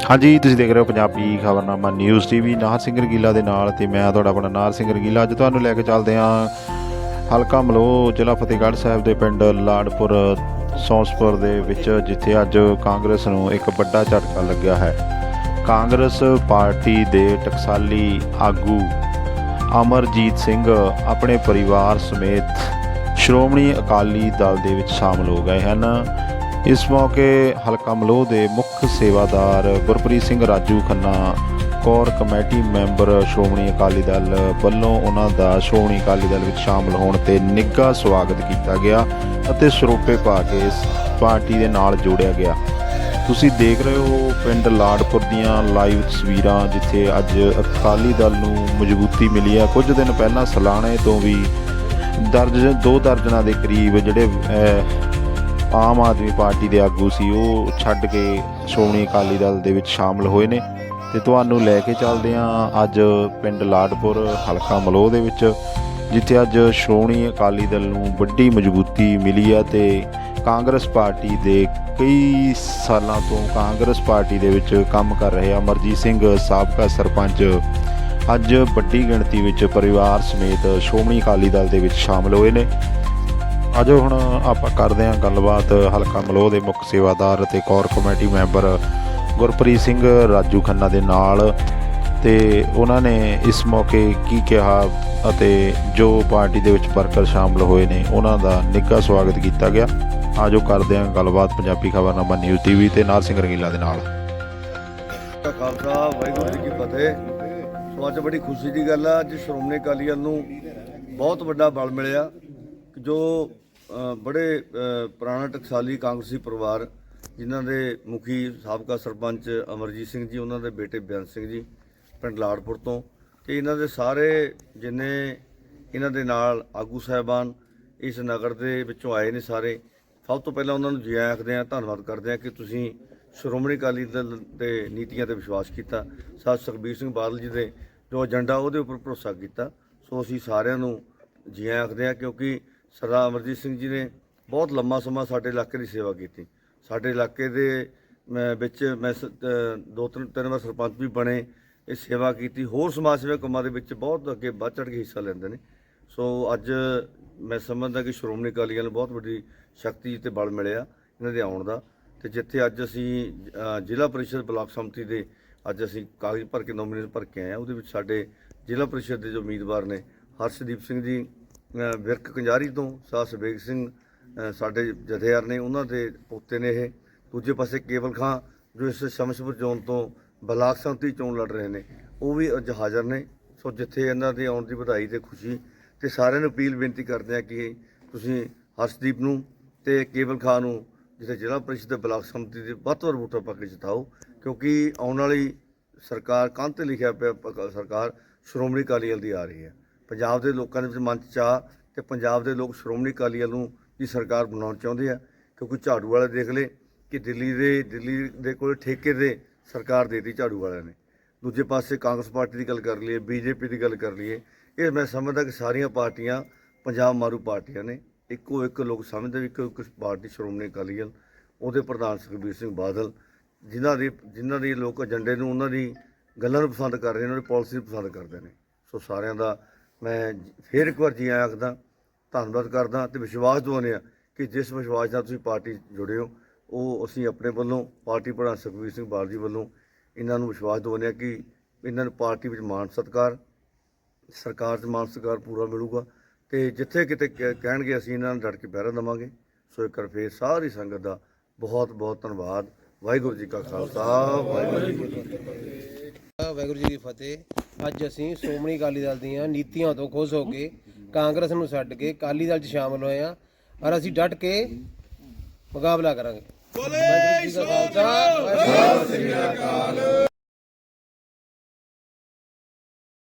ਹਾਂਜੀ, ਤੁਸੀਂ ਦੇਖ ਰਹੇ ਹੋ ਪੰਜਾਬੀ ਖਬਰਨਾਮਾ ਨਿਊਜ਼ ਟੀਵੀ, ਨਾਹਰ ਸਿੰਘ ਰਗੀਲਾ ਦੇ ਨਾਲ ਤੇ ਮੈਂ ਤੁਹਾਡਾ ਆਪਣਾ ਨਾਹਰ ਸਿੰਘ ਰਗੀਲਾ। ਅੱਜ ਤੁਹਾਨੂੰ ਲੈ ਕੇ ਚੱਲਦੇ ਹਾਂ ਹਲਕਾ ਮਲੋ ਜ਼ਿਲ੍ਹਾ ਫਤਿਹਗੜ੍ਹ ਸਾਹਿਬ ਦੇ ਪਿੰਡ ਲਾੜਪੁਰ ਸੌਂਸਪੁਰ ਦੇ ਵਿੱਚ, ਜਿੱਥੇ ਅੱਜ ਕਾਂਗਰਸ ਨੂੰ ਇੱਕ ਵੱਡਾ ਝਟਕਾ ਲੱਗਿਆ ਹੈ। ਕਾਂਗਰਸ ਪਾਰਟੀ ਦੇ ਟਕਸਾਲੀ ਆਗੂ ਅਮਰਜੀਤ ਸਿੰਘ ਆਪਣੇ ਪਰਿਵਾਰ ਸਮੇਤ ਸ਼੍ਰੋਮਣੀ ਅਕਾਲੀ ਦਲ ਦੇ ਵਿੱਚ ਸ਼ਾਮਲ ਹੋ ਗਏ ਹਨ। ਇਸ ਮੌਕੇ ਹਲਕਾ ਮਲੋਹ ਦੇ ਮੁੱਖ ਸੇਵਾਦਾਰ Gurpreet Singh Raju Khanna, core committee member Shiromani Akali Dal ਵੱਲੋਂ ਉਹਨਾਂ ਦਾ ਸ਼੍ਰੋਮਣੀ ਅਕਾਲੀ ਦਲ ਵਿੱਚ ਸ਼ਾਮਲ ਹੋਣ ਤੇ ਨਿੱਘਾ ਸਵਾਗਤ ਕੀਤਾ ਗਿਆ ਅਤੇ ਸਰੋਪੇ ਪਾ ਕੇ ਇਸ ਪਾਰਟੀ ਦੇ ਨਾਲ ਜੋੜਿਆ ਗਿਆ। ਤੁਸੀਂ ਦੇਖ ਰਹੇ ਹੋ ਪਿੰਡ ਲਾੜਪੁਰ ਦੀਆਂ ਲਾਈਵ ਤਸਵੀਰਾਂ, ਜਿੱਥੇ ਅੱਜ ਅਕਾਲੀ ਦਲ ਨੂੰ ਮਜ਼ਬੂਤੀ ਮਿਲੀ ਹੈ। ਕੁਝ ਦਿਨ ਪਹਿਲਾਂ ਸਲਾਣੇ ਤੋਂ ਵੀ ਦਰਜ ਦੋ ਦਰਜਨਾਂ ਦੇ ਕਰੀਬ ਜਿਹੜੇ ਆਮ ਆਦਮੀ ਪਾਰਟੀ ਦੇ ਆਗੂ ਸੀ, ਉਹ ਛੱਡ ਕੇ ਸ਼੍ਰੋਮਣੀ ਅਕਾਲੀ ਦਲ ਦੇ ਵਿੱਚ ਸ਼ਾਮਲ ਹੋਏ ਨੇ। ਤੇ ਤੁਹਾਨੂੰ ਲੈ ਕੇ ਚੱਲਦੇ ਹਾਂ ਅੱਜ ਪਿੰਡ ਲਾਡਪੁਰ, ਹਲਕਾ ਮਲੋਹ ਦੇ ਵਿੱਚ, ਜਿੱਥੇ ਅੱਜ ਸ਼੍ਰੋਮਣੀ ਅਕਾਲੀ ਦਲ ਨੂੰ ਵੱਡੀ ਮਜ਼ਬੂਤੀ ਮਿਲੀ ਆ ਤੇ ਕਾਂਗਰਸ ਪਾਰਟੀ ਦੇ ਕਈ ਸਾਲਾਂ ਤੋਂ ਕਾਂਗਰਸ ਪਾਰਟੀ ਦੇ ਵਿੱਚ ਕੰਮ ਕਰ ਰਹੇ ਅਮਰਜੀਤ ਸਿੰਘ ਸਾਬਕਾ ਸਰਪੰਚ, ਅੱਜ ਵੱਡੀ ਗਿਣਤੀ ਵਿੱਚ ਪਰਿਵਾਰ ਸਮੇਤ ਸ਼੍ਰੋਮਣੀ ਅਕਾਲੀ ਦਲ ਦੇ ਵਿੱਚ ਸ਼ਾਮਲ ਹੋਏ ਨੇ। ਆਜੋ ਹੁਣ ਆਪਾਂ ਕਰਦੇ ਹਾਂ ਗੱਲਬਾਤ, ਹਲਕਾ ਮਲੋਹ ਦੇ ਮੁੱਖ ਸੇਵਾਦਾਰ ਅਤੇ core committee member Gurpreet Singh Raju Khanna ਦੇ ਨਾਲ ਤੇ ਉਹਨਾਂ ਨੇ ਇਸ ਮੌਕੇ ਕੀ ਕਿਹਾ ਅਤੇ ਜੋ ਪਾਰਟੀ ਦੇ ਵਿੱਚ ਵਰਕਰ ਸ਼ਾਮਲ ਹੋਏ ਨੇ, ਉਹਨਾਂ ਦਾ ਨਿੱਘਾ ਸਵਾਗਤ ਕੀਤਾ ਗਿਆ। ਆਜੋ ਕਰਦੇ ਹਾਂ ਗੱਲਬਾਤ ਪੰਜਾਬੀ ਖਬਰਨਾਮਾ ਨਿਊਜ਼ ਟੀਵੀ ਤੇ ਨਾਲ ਸਿੰਘ ਰੰਗੀਲਾ ਦੇ ਨਾਲ। ਖਾਲਸਾ ਵਾਹਿਗੁਰੂ ਜੀ ਕੀ ਫਤਿਹ। ਸੋ ਅੱਜ ਬੜੀ ਖੁਸ਼ੀ ਦੀ ਗੱਲ ਆ, ਅੱਜ ਸ਼੍ਰੋਮਣੀ ਅਕਾਲੀ ਦਲ ਨੂੰ ਬਹੁਤ ਵੱਡਾ ਬਲ ਮਿਲਿਆ ਜੋ ਬੜੇ ਪੁਰਾਣਾ ਟਕਸਾਲੀ ਕਾਂਗਰਸੀ ਪਰਿਵਾਰ, ਜਿਨ੍ਹਾਂ ਦੇ ਮੁਖੀ ਸਾਬਕਾ ਸਰਪੰਚ ਅਮਰਜੀਤ ਸਿੰਘ ਜੀ, ਉਹਨਾਂ ਦੇ ਬੇਟੇ ਬੇਅੰਤ ਸਿੰਘ ਜੀ, ਪਿੰਡ ਲਾੜਪੁਰ ਤੋਂ। ਤੇ ਇਹਨਾਂ ਦੇ ਸਾਰੇ ਜਿੰਨੇ ਇਹਨਾਂ ਦੇ ਨਾਲ ਆਗੂ ਸਾਹਿਬਾਨ ਇਸ ਨਗਰ ਦੇ ਵਿੱਚੋਂ ਆਏ ਨੇ ਸਾਰੇ, ਸਭ ਤੋਂ ਪਹਿਲਾਂ ਉਹਨਾਂ ਨੂੰ ਜੀ ਆਖਦੇ ਆ ਧੰਨਵਾਦ ਕਰਦੇ ਆ ਕਿ ਤੁਸੀਂ ਸ਼੍ਰੋਮਣੀ ਅਕਾਲੀ ਦਲ ਦੇ ਨੀਤੀਆਂ ਤੇ ਵਿਸ਼ਵਾਸ ਕੀਤਾ ਸਾਥ ਸੁਖਬੀਰ ਸਿੰਘ ਬਾਦਲ ਜੀ ਦੇ ਜੋ ਏਜੰਡਾ ਉਹਦੇ ਉੱਪਰ ਭਰੋਸਾ ਕੀਤਾ। ਸੋ ਅਸੀਂ ਸਾਰਿਆਂ ਨੂੰ ਜੀ ਆਖਦੇ ਆ ਕਿਉਂਕਿ ਸਰਦਾਰ ਅਮਰਜੀਤ ਸਿੰਘ ਜੀ ਨੇ ਬਹੁਤ ਲੰਮਾ ਸਮਾਂ ਸਾਡੇ ਇਲਾਕੇ ਦੀ ਸੇਵਾ ਕੀਤੀ। ਸਾਡੇ ਇਲਾਕੇ ਦੇ ਮੈਂ ਵਿੱਚ ਮੈਂ ਸ- ਦੋ ਤਿੰਨ ਤਿੰਨ ਵਾਰ ਸਰਪੰਚ ਵੀ ਬਣੇ, ਇਹ ਸੇਵਾ ਕੀਤੀ। ਹੋਰ ਸਮਾਜ ਸੇਵਾ ਕੰਮਾਂ ਦੇ ਵਿੱਚ ਬਹੁਤ ਅੱਗੇ ਵੱਧ ਚੜ੍ਹ ਕੇ ਹਿੱਸਾ ਲੈਂਦੇ ਨੇ। ਸੋ ਅੱਜ ਮੈਂ ਸਮਝਦਾ ਕਿ ਸ਼੍ਰੋਮਣੀ ਅਕਾਲੀ ਦਲ ਨੂੰ ਬਹੁਤ ਵੱਡੀ ਸ਼ਕਤੀ ਤੇ ਬਲ ਮਿਲਿਆ ਇਹਨਾਂ ਦੇ ਆਉਣ ਦਾ। ਤੇ ਜਿੱਥੇ ਅੱਜ ਅਸੀਂ ਜ਼ਿਲ੍ਹਾ ਪਰਿਸ਼ਦ ਬਲਾਕ ਸੰਮਤੀ ਦੇ ਅੱਜ ਅਸੀਂ ਕਾਗਜ਼ ਭਰ ਕੇ ਨੋਮੀਨੇਸ਼ਨ ਭਰ ਕੇ ਆਏ ਹਾਂ, ਉਹਦੇ ਵਿੱਚ ਸਾਡੇ ਜ਼ਿਲ੍ਹਾ ਪਰਿਸ਼ਦ ਦੇ ਜੋ ਉਮੀਦਵਾਰ ਨੇ, ਹਰਸ਼ਦੀਪ ਸਿੰਘ ਜੀ ਵਿਰਕ ਕੰਜਾਰੀ ਤੋਂ ਸਾਹ ਸਬੇਗ ਸਿੰਘ ਸਾਡੇ ਜਥੇਦਾਰ ਨੇ, ਉਹਨਾਂ ਦੇ ਪੋਤੇ ਨੇ ਇਹ। ਦੂਜੇ ਪਾਸੇ ਕੇਵਲ ਖਾਂ, ਜੋ ਇਸ ਸ਼ਮਸ਼ਪੁਰ ਜ਼ੋਨ ਤੋਂ ਬਲਾਕ ਸੰਮਤੀ ਚੋਣ ਲੜ ਰਹੇ ਨੇ, ਉਹ ਵੀ ਅੱਜ ਹਾਜ਼ਰ ਨੇ। ਸੋ ਜਿੱਥੇ ਇਹਨਾਂ ਦੇ ਆਉਣ ਦੀ ਵਧਾਈ ਤੇ ਖੁਸ਼ੀ ਤੇ ਸਾਰਿਆਂ ਨੂੰ ਅਪੀਲ ਬੇਨਤੀ ਕਰਦੇ ਆ ਕਿ ਤੁਸੀਂ ਹਰਸ਼ਦੀਪ ਨੂੰ ਤੇ ਕੇਵਲ ਖਾਨ ਨੂੰ ਜਿੱਥੇ ਜ਼ਿਲ੍ਹਾ ਪਰਿਸ਼ਦ ਤੇ ਬਲਾਕ ਸੰਮਤੀ ਦੇ ਵੱਧ ਤੋਂ ਵੱਧ ਵੋਟਾਂ ਪਾ ਕੇ ਜਿਤਾਓ, ਕਿਉਂਕਿ ਆਉਣ ਵਾਲੀ ਸਰਕਾਰ ਕੰਧ ਤੇ ਲਿਖਿਆ ਪਿਆ ਸਰਕਾਰ ਸ਼੍ਰੋਮਣੀ ਅਕਾਲੀ ਦਲ ਦੀ ਆ ਰਹੀ ਹੈ। ਪੰਜਾਬ ਦੇ ਲੋਕਾਂ ਦੇ ਵਿੱਚ ਮਨ 'ਚ ਚਾਅ ਤੇ ਪੰਜਾਬ ਦੇ ਲੋਕ ਸ਼੍ਰੋਮਣੀ ਅਕਾਲੀ ਦਲ ਨੂੰ ਦੀ ਸਰਕਾਰ ਬਣਾਉਣਾ ਚਾਹੁੰਦੇ ਆ, ਕਿਉਂਕਿ ਝਾੜੂ ਵਾਲੇ ਦੇਖ ਲਏ ਕਿ ਦਿੱਲੀ ਦੇ ਦਿੱਲੀ ਦੇ ਕੋਲ ਠੇਕੇ ਦੇ ਸਰਕਾਰ ਦੇਤੀ ਝਾੜੂ ਵਾਲਿਆਂ ਨੇ। ਦੂਜੇ ਪਾਸੇ ਕਾਂਗਰਸ ਪਾਰਟੀ ਦੀ ਗੱਲ ਕਰ ਲਈਏ, ਬੀਜੇਪੀ ਦੀ ਗੱਲ ਕਰ ਲਈਏ, ਇਹ ਮੈਂ ਸਮਝਦਾ ਕਿ ਸਾਰੀਆਂ ਪਾਰਟੀਆਂ, ਪੰਜਾਬ ਮਾਰੂ ਪਾਰਟੀਆਂ ਨੇ, ਇੱਕੋ ਇੱਕ ਲੋਕ ਸਮਝਦੇ ਵੀ ਇੱਕੋ ਇੱਕ ਪਾਰਟੀ ਸ਼੍ਰੋਮਣੀ ਅਕਾਲੀ ਦਲ, ਉਹਦੇ ਪ੍ਰਧਾਨ ਸੁਖਬੀਰ ਸਿੰਘ ਬਾਦਲ, ਜਿਨ੍ਹਾਂ ਦੀ ਜਿਨ੍ਹਾਂ ਦੀ ਲੋਕ ਏਜੰਡੇ ਨੂੰ ਉਹਨਾਂ ਦੀ ਗੱਲਾਂ ਨੂੰ ਪਸੰਦ ਕਰ ਰਹੇ ਨੇ, ਉਹਨਾਂ ਦੀ ਪਾਲਿਸੀ ਨੂੰ ਪਸੰਦ ਕਰਦੇ ਨੇ। ਸੋ ਸਾਰਿਆਂ ਦਾ ਮੈਂ ਫੇਰ ਇੱਕ ਵਾਰ ਜੀ ਆਇਆਂ ਆਖਦਾ, ਧੰਨਵਾਦ ਕਰਦਾ ਤੇ ਵਿਸ਼ਵਾਸ ਦਿਵਾਉਂਦੇ ਆ ਕਿ ਜਿਸ ਵਿਸ਼ਵਾਸ ਨਾਲ ਤੁਸੀਂ ਪਾਰਟੀ ਜੁੜੇ ਹੋ, ਉਹ ਅਸੀਂ ਆਪਣੇ ਵੱਲੋਂ, ਪਾਰਟੀ ਪ੍ਰਧਾਨ ਸੁਖਬੀਰ ਸਿੰਘ ਬਾਦਲ ਜੀ ਵੱਲੋਂ ਇਹਨਾਂ ਨੂੰ ਵਿਸ਼ਵਾਸ ਦਿਵਾਉਂਦੇ ਆ ਕਿ ਇਹਨਾਂ ਨੂੰ ਪਾਰਟੀ ਵਿੱਚ ਮਾਣ ਸਤਿਕਾਰ, ਸਰਕਾਰ 'ਚ ਮਾਨ ਸਤਿਕਾਰ ਪੂਰਾ ਮਿਲੂਗਾ ਤੇ ਜਿੱਥੇ ਕਿਤੇ ਕਹਿ- ਕਹਿਣਗੇ ਅਸੀਂ ਇਹਨਾਂ ਨੂੰ ਡਟ ਕੇ ਪਹਿਰਾ ਦੇਵਾਂਗੇ। ਸੋ ਇੱਕ ਵਾਰ ਫੇਰ ਸਾਰੀ ਸੰਗਤ ਦਾ ਬਹੁਤ ਬਹੁਤ ਧੰਨਵਾਦ। ਵਾਹਿਗੁਰੂ ਜੀ ਕਾ ਖਾਲਸਾ, ਵਾਹਿਗੁਰੂ ਜੀ ਕੀ ਫਤਿਹ। ਵਾਹਿਗੁਰੂ ਜੀ ਦੀ ਫਤਿਹ। ਅੱਜ ਅਸੀਂ ਸ਼੍ਰੋਮਣੀ ਅਕਾਲੀ ਦਲ ਦੀਆਂ ਨੀਤੀਆਂ ਤੋਂ ਖੁਸ਼ ਹੋ ਕੇ ਕਾਂਗਰਸ ਨੂੰ ਛੱਡ ਕੇ ਅਕਾਲੀ ਦਲ 'ਚ ਸ਼ਾਮਲ ਹੋਏ ਆ ਔਰ ਅਸੀਂ ਡਟ ਕੇ ਮੁਕਾਬਲਾ ਕਰਾਂਗੇ। ਵਾਹਿਗੁਰੂ ਜੀ ਕੀ